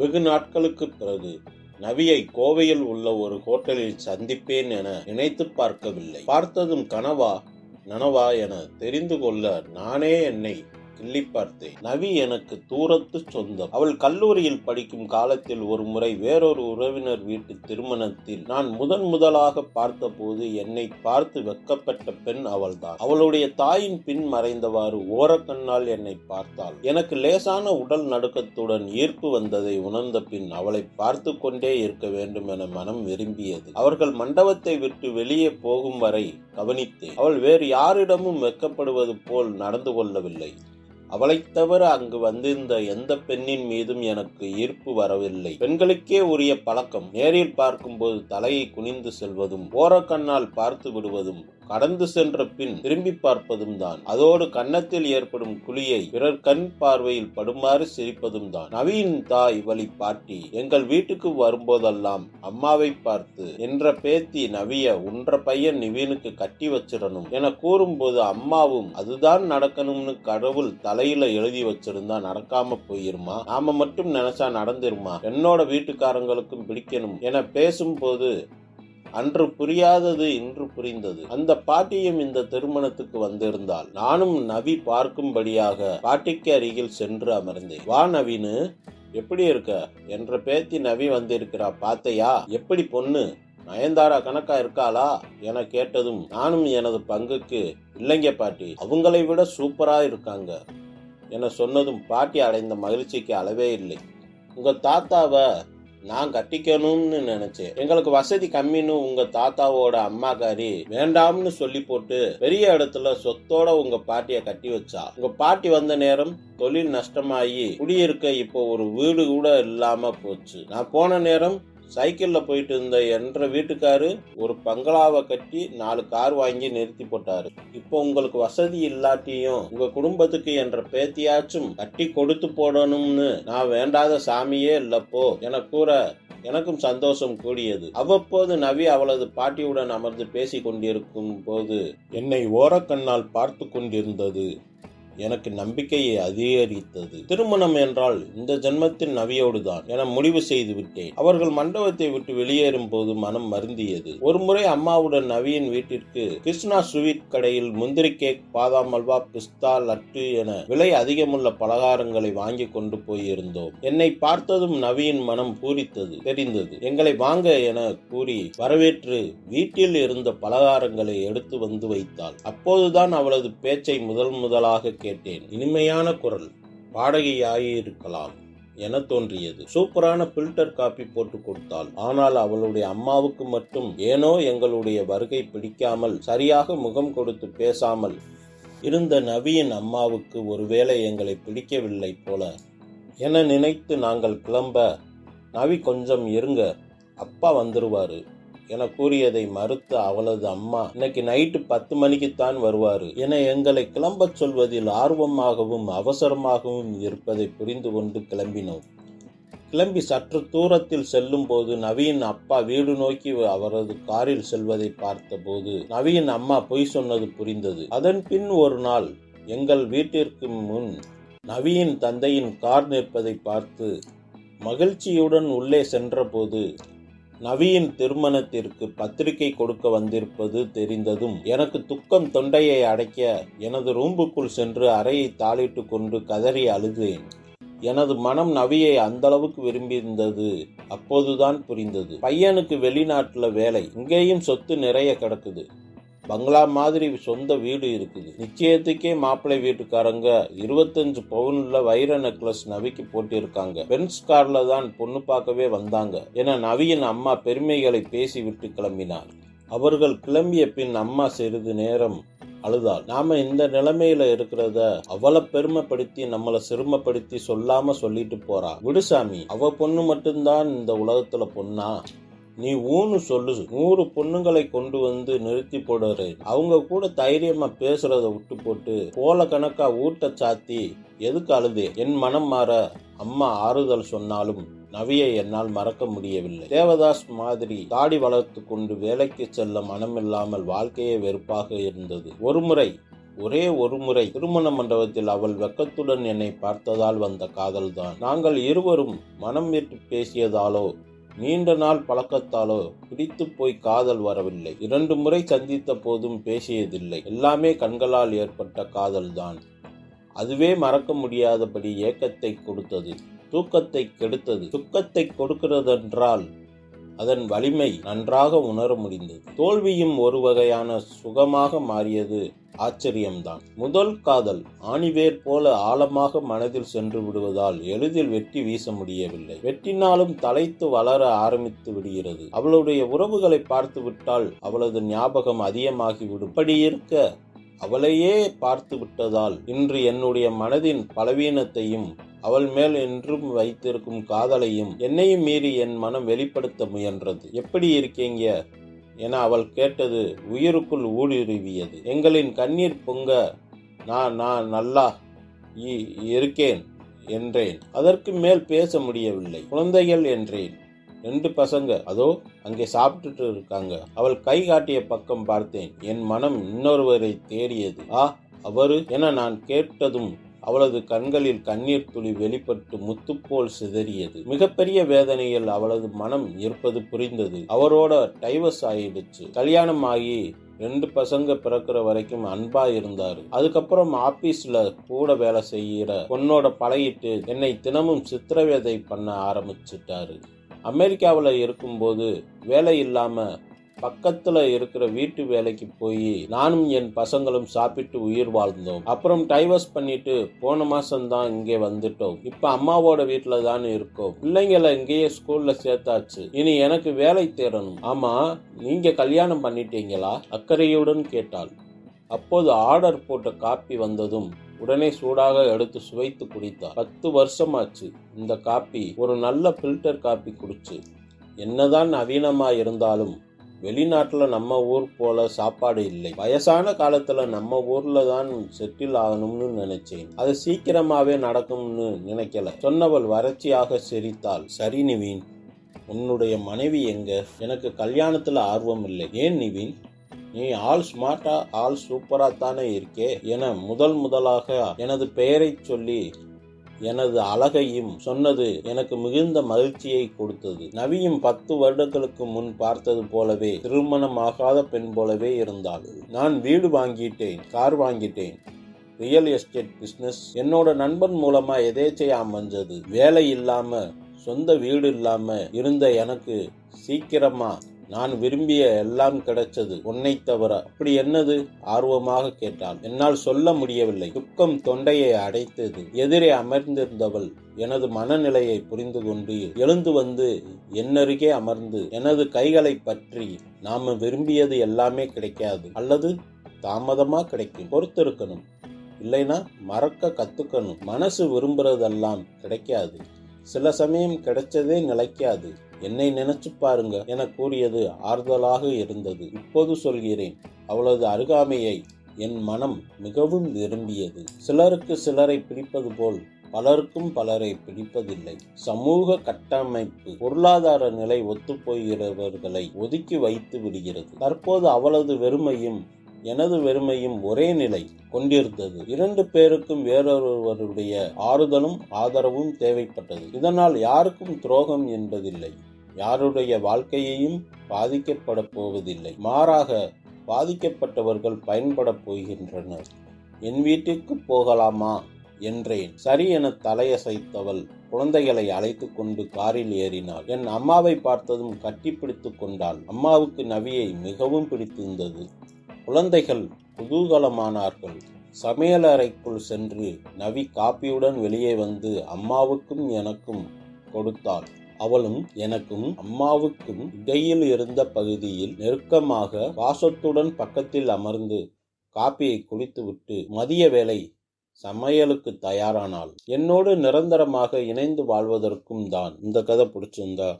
வெகு நாட்களுக்கு பிறகு நவியை கோவையில் உள்ள ஒரு ஹோட்டலில் சந்திப்பேன் என நினைத்து பார்க்கவில்லை. பார்த்ததும் கனவா நனவா என தெரிந்து கொள்ள நானே என்னை கிள்ளி பார்த்தேன். நவி எனக்கு தூரத்து சொந்தம். அவள் கல்லூரியில் படிக்கும் காலத்தில் ஒரு முறை வேறொரு உறவினர் வீட்டு திருமணத்தில் நான் முதன் முதலாக பார்த்தபோது என்னை பார்த்து வெக்கப்பட்ட பெண் அவள்தான். அவளுடைய தாயின் பின் மறைந்தவாறு ஓரக்கண்ணால் என்னை பார்த்தாள். எனக்கு லேசான உடல் நடுக்கத்துடன் ஈர்ப்பு வந்ததை உணர்ந்த பின் அவளை பார்த்து கொண்டே இருக்க வேண்டும் என மனம் விரும்பியது. அவர்கள் மண்டபத்தை விட்டு வெளியே போகும் வரை கவனித்தேன். அவள் வேறு யாரிடமும் வெக்கப்படுவது போல் நடந்து கொள்ளவில்லை. அவளைத் தவிர அங்கு வந்திருந்த எந்த பெண்ணின் மீதும் எனக்கு ஈர்ப்பு வரவில்லை. பெண்களுக்கே உரிய பழக்கம். நேரில் பார்க்கும்போது தலையை குனிந்து செல்வதும் ஓரக்கண்ணால் பார்த்து விடுவதும் கடந்து சென்ற பின் திரும்பி பார்ப்பதும் தான். அதோடு கன்னத்தில் ஏற்படும் குழியை பிறர் கண் பார்வையில் படுமாறு சிரிப்பதும் தான். நவீன் தாய் வழி பாட்டி எங்கள் வீட்டுக்கு வரும்போதெல்லாம் அம்மாவை பார்த்து என்ற பேத்தி நவிய உன்ற பையன் நிவீனுக்கு கட்டி வச்சிடணும் என கூறும்போது அம்மாவும் அதுதான் நடக்கணும்னு கடவுள் தலையில எழுதி வச்சிருந்தா நடக்காம போயிருமா? நாம மட்டும் நினைச்சா நடந்துருமா? என்னோட வீட்டுக்காரங்களுக்கும் பிடிக்கணும் என பேசும்போது அன்று புரியாதது இன்று புரிந்தது. அந்த பாட்டியும் இந்த திருமணத்துக்கு வந்திருந்தால் நானும் நவி பார்க்கும்படியாக பாட்டிக்கு அருகில் சென்று அமர்ந்தேன். வா நவீனு எப்படி இருக்க? என்ற பேத்தி நவி வந்திருக்கிறா பாத்தையா எப்படி பொண்ணு? நயன்தாரா கணக்கா இருக்காளா? என கேட்டதும் நானும் எனது பங்குக்கு இல்லைங்க பாட்டி. அவங்களை விட சூப்பரா இருக்காங்க. என சொன்னதும் பாட்டி அடைந்த மகிழ்ச்சிக்கு அளவே இல்லை. உங்க தாத்தாவை நான் கட்டிக்கணும்னு நினைச்சேன். எங்களுக்கு வசதி கம்மின்னு உங்க தாத்தாவோட அம்மாக்காரி வேண்டாம்னு சொல்லி போட்டு பெரிய இடத்துல சொத்தோட உங்க பாட்டிய கட்டி வச்சா. உங்க பாட்டி வந்த நேரம் தொழில் நஷ்டமாயி குடியிருக்க இப்போ ஒரு வீடு கூட இல்லாம போச்சு. நான் போன நேரம் சைக்கிளில் போயிட்டு இருந்த என்ற வீட்டுக்காரு ஒரு பங்களாவை கட்டி நாலு கார் வாங்கி நிறுத்தி போட்டாரு. இப்போ உங்களுக்கு வசதி இல்லாட்டியும் உங்க குடும்பத்துக்கு என்ற பேத்தியாச்சும் கட்டி கொடுத்து போடணும்னு நான் வேண்டாத சாமியே இல்லப்போ என கூற எனக்கும் சந்தோஷம் கூடியது. அவ்வப்போது நவி அவளது பாட்டியுடன் அமர்ந்து பேசி கொண்டிருக்கும் போது என்னை ஓரக்கண்ணால் பார்த்து கொண்டிருந்தது. எனக்கு நம்பிக்கையை அதிகரித்தது. திருமணம் என்றால் இந்த ஜென்மத்தில் நவியோடுதான் என முடிவு செய்து விட்டேன். அவர்கள் மண்டபத்தை விட்டு வெளியேறும் போது மனம் மருந்தியது ஒரு முறை அம்மாவுடன் நவியின் வீட்டிற்கு கிருஷ்ணா ஸ்வீட் கடையில் முந்திரி கேக் பாதாம் அல்வா பிஸ்தா லட்டு என விலை அதிகமுள்ள பலகாரங்களை வாங்கி கொண்டு போயிருந்தோம். என்னை பார்த்ததும் நவியின் மனம் பூரித்தது தெரிந்தது. எங்களை வாங்க என கூறி வரவேற்று வீட்டில் இருந்த பலகாரங்களை எடுத்து வந்து வைத்தாள். அப்போதுதான் அவளது பேச்சை முதல் முதலாக கேட்டேன். இனிமையான குரல். பாடகியாயிருக்கலாம் என தோன்றியது. சூப்பரான பில்டர் காப்பி போட்டு கொடுத்தாள். ஆனால் அவளுடைய அம்மாவுக்கு மட்டும் ஏனோ எங்களுடைய வருகை பிடிக்காமல் சரியாக முகம் கொடுத்து பேசாமல் இருந்த நவியின் அம்மாவுக்கு ஒருவேளை எங்களை பிடிக்கவில்லை போல. என நினைத்து நாங்கள் கிளம்ப நவி கொஞ்சம் இருங்க அப்பா வந்துருவாரு. என கூறியதை மறுத்த அவளது அம்மா இன்னைக்கு நைட்டு பத்து மணிக்குத்தான் வருவாரு. என எங்களை கிளம்பச் சொல்வதில் ஆர்வமாகவும் அவசரமாகவும் இருப்பதை புரிந்து கொண்டு கிளம்பினோம். கிளம்பி சற்று தூரத்தில் செல்லும் போது நவீன் அப்பா வீடு நோக்கி அவரது காரில் செல்வதை பார்த்தபோது நவீன் அம்மா பொய் சொன்னது புரிந்தது. அதன் பின் ஒரு நாள் எங்கள் வீட்டிற்கு முன் நவீன் தந்தையின் கார் நிற்பதை பார்த்து மகிழ்ச்சியுடன் உள்ளே சென்றபோது நவியின் திருமணத்திற்கு பத்திரிகை கொடுக்க வந்திருப்பது தெரிந்ததும் எனக்கு துக்கம் தொண்டையை அடைக்க எனது ரூம்புக்குள் சென்று அறையை தாளிட்டு கொண்டு கதறி அழுதேன். எனது மனம் நவியை அந்த அளவுக்கு விரும்பியிருந்தது. அப்போதுதான் புரிந்தது. பையனுக்கு வெளிநாட்டுல வேலை. இங்கேயும் சொத்து நிறைய கிடக்குது. பங்களா மாதிரி சொந்த வீடு இருக்குது. நிச்சயத்துக்கே மாப்பிள்ளை வீட்டுக்காரங்க இருபத்தஞ்சு பவுன்ல வைர நெக்லஸ் நவிக்கு போட்டிருக்காங்க. பென்ஸ் கார்ல தான் பொண்ணு பார்க்கவே வந்தாங்க. என நவியின் அம்மா பெருமைகளை பேசிவிட்டு கிளம்பினார் அவர்கள் கிளம்பிய பின் அம்மா சிறிது நேரம் அழுதாள். நாம இந்த நிலைமையில இருக்கிறத அவளை பெருமைப்படுத்தி நம்மளை சிறுமப்படுத்தி சொல்லாம சொல்லிட்டு போறா. விடுசாமி அவ பொண்ணு மட்டும்தான் இந்த உலகத்துல பொண்ணா? நீ ஊன்னு சொல்லு நூறு பொண்ணுங்களை கொண்டு வந்து நிறுத்தி போடுற. அவங்க கூட தைரியமா பேசுறத விட்டு போட்டு போல கணக்கா ஊட்ட சாத்தி எதுக்கு அழுதே? என் மனம் மாற அம்மா ஆறுதல் சொன்னாலும் நவியை என்னால் மறக்க முடியவில்லை. தேவதாஸ் மாதிரி தாடி வளர்த்து கொண்டு வேலைக்கு செல்ல மனமில்லாமல் வாழ்க்கையே வெறுப்பாக இருந்தது. ஒருமுறை ஒரே ஒரு முறை திருமண மண்டபத்தில் அவள் வெக்கத்துடன் என்னை பார்த்ததால் வந்த காதல்தான். நாங்கள் இருவரும் மனம் விட்டு பேசியதாலோ நீண்ட நாள் பழக்கத்தாலோ பிடித்து போய் காதல் வரவில்லை. இரண்டு முறை சந்தித்த போதும் பேசியதில்லை. எல்லாமே கண்களால் ஏற்பட்ட காதல்தான். அதுவே மறக்க முடியாதபடி ஏக்கத்தை கொடுத்தது தூக்கத்தை கெடுத்தது. துக்கத்தை கொடுக்கிறதென்றால் அதன் வலிமை நன்றாக உணர முடிந்தது. தோல்வியும் ஒரு வகையான சுகமாக மாறியது ஆச்சரியம்தான். முதல் காதல் ஆணிவேர் போல ஆழமாக மனதில் சென்று விடுவதால் எளிதில் வெட்டி வீச முடியவில்லை. வெட்டினாலும் தலைத்து வளர ஆரம்பித்து விடுகிறது. அவளுடைய உறவுகளை பார்த்து விட்டால் அவளது ஞாபகம் அதிகமாகிவிடும். இப்படி இருக்க அவளையே பார்த்து விட்டதால் இன்று என்னுடைய மனதின் பலவீனத்தையும் அவள் மேல் என்றும் வைத்திருக்கும் காதலையும் என்னையும் மீறி என் மனம் வெளிப்படுத்த முயன்றது. எப்படி இருக்கீங்க? என அவள் கேட்டது உயிருக்குள் ஊடுருவியது. எங்களின் கண்ணீர் பொங்க நான் நான் நல்லா இ- இருக்கேன் என்றேன். அதற்கு மேல் பேச முடியவில்லை. குழந்தைகள் என்றேன். ரெண்டு பசங்க. அதோ அங்கே சாப்பிட்டுட்டு இருக்காங்க. அவள் கை காட்டிய பக்கம் பார்த்தேன். என் மனம் இன்னொருவரை தேடியது. ஆ அவரு? என நான் கேட்டதும் அவளது கண்களில் கண்ணீர் துளி வெளிப்பட்டு முத்துப்போல் சிதறியது. மிகப்பெரிய வேதனையில் அவளது மனம் இருப்பது புரிந்தது. அவரோட டைவர்ஸ் ஆயிடுச்சு. கல்யாணம் ஆகி ரெண்டு பசங்க பிறக்கிற வரைக்கும் அன்பா இருந்தாரு. அதுக்கப்புறம் ஆபீஸ்ல கூட வேலை செய்யற பொண்ணோட பழகிட்டு என்னை தினமும் சித்திரவேதை பண்ண ஆரம்பிச்சிட்டாரு. அமெரிக்காவில் இருக்கும்போது வேலை இல்லாமல் பக்கத்தில் இருக்கிற வீட்டு வேலைக்கு போய் நானும் என் பசங்களும் சாப்பிட்டு உயிர் வாழ்ந்தோம். அப்புறம் டைவர்ஸ் பண்ணிட்டு போன மாசம் தான் இங்கே வந்துட்டோம். இப்ப அம்மாவோட வீட்டுல தான் இருக்கோம். பிள்ளைங்களை இங்கேயே ஸ்கூல்ல சேர்த்தாச்சு. இனி எனக்கு வேலை தேடணும். ஆமா நீங்க கல்யாணம் பண்ணிட்டீங்களா? அக்கறையுடன் கேட்டாள். அப்போது ஆர்டர் போட்ட காப்பி வந்ததும் உடனே சூடாக எடுத்து சுவைத்து குடித்தார் பத்து வருஷமாச்சு. இந்த காப்பி ஒரு நல்ல ஃபில்டர் காப்பி குடிச்சு. என்னதான் நவீனமாக இருந்தாலும் வெளிநாட்டில் நம்ம ஊர் போல சாப்பாடு இல்லை. வயசான காலத்தில் நம்ம ஊரில் தான் செட்டில் ஆகணும்னு நினைச்சேன். அது சீக்கிரமாகவே நடக்கும்னு நினைக்கல. சொன்னவள் வறட்சியாக சிரித்தாள். சரி நிவீன். உன்னுடைய மனைவி எங்க? எனக்கு கல்யாணத்தில் ஆர்வம் இல்லை. ஏன் நிவீன்? நீ ஆள் ஸ்மார்ட்டா ஆள் சூப்பரா தானே இருக்கே என முதல் முதலாக எனது பெயரை சொல்லி எனது அழகையும் சொன்னது எனக்கு மிகுந்த மகிழ்ச்சியை கொடுத்தது. நவியும் பத்து வருடங்களுக்கு முன் பார்த்தது போலவே திருமணமாகாத பெண் போலவே இருந்தாள். நான் வீடு வாங்கிட்டேன் கார் வாங்கிட்டேன். ரியல் எஸ்டேட் பிஸ்னஸ் என்னோட நண்பன் மூலமா எதேச்சையா அமைஞ்சது வேலை இல்லாம சொந்த வீடு இல்லாம இருந்த எனக்கு சீக்கிரமா நான் விரும்பிய எல்லாம் கிடைச்சது உன்னை தவிர. அப்படி என்னது? ஆர்வமாக கேட்டாள் என்னால் சொல்ல முடியவில்லை. துக்கம் தொண்டையை அடைத்தது. எதிரே அமர்ந்திருந்தவள் எனது மனநிலையை புரிந்து கொண்டு எழுந்து வந்து என்னருகே அமர்ந்து எனது கைகளை பற்றி நாம விரும்பியது எல்லாமே கிடைக்காது. அல்லது தாமதமா கிடைக்கும். பொறுத்திருக்கணும். இல்லைனா மறக்க கத்துக்கணும். மனசு விரும்புறதெல்லாம் கிடைக்காது. சில சமயம் கிடைச்சதே நிலைக்காது. என்னை நினைச்சு பாருங்க என கூறியது ஆறுதலாக இருந்தது. இப்போது சொல்கிறேன் அவளது அருகாமையை என் மனம் மிகவும் விரும்பியது. சிலருக்கு சிலரை பிடிப்பது போல் பலருக்கும் பலரை பிடிப்பதில்லை. சமூக கட்டமைப்பு பொருளாதார நிலை ஒத்துப்போகிறவர்களை ஒதுக்கி வைத்து விடுகிறது. தற்போது அவளது வெறுமையும் எனது வெறுமையும் ஒரே நிலை கொண்டிருந்தது. இரண்டு பேருக்கும் வேறொருவருடைய ஆறுதலும் ஆதரவும் தேவைப்பட்டது. இதனால் யாருக்கும் துரோகம் என்பதில்லை. யாருடைய வாழ்க்கையையும் பாதிக்கப்பட போவதில்லை. மாறாக பாதிக்கப்பட்டவர்கள் பயன்பட போகின்றனர். என் வீட்டுக்கு போகலாமா? என்றேன். சரி என தலையசைத்தவள் குழந்தைகளை அழைத்து கொண்டு காரில் ஏறினாள். என் அம்மாவை பார்த்ததும் கட்டிப்பிடித்துக் கொண்டாள். அம்மாவுக்கு நவியை மிகவும் பிடித்திருந்தது. குழந்தைகள் குதூகலமானார்கள். சமையலறைக்குள் சென்று நவி காப்பியுடன் வெளியே வந்து அம்மாவுக்கும் எனக்கும் கொடுத்தாள். அவளும் எனக்கும் அம்மாவுக்கும் இடையில் இருந்த பகுதியில் நெருக்கமாக பாசத்துடன் பக்கத்தில் அமர்ந்து காப்பியை குடித்துவிட்டு மதிய வேளை சமையலுக்கு தயாரானாள். என்னோடு நிரந்தரமாக இணைந்து வாழ்வதற்கும் தான் இந்த கதை பிடிச்சிருந்தா.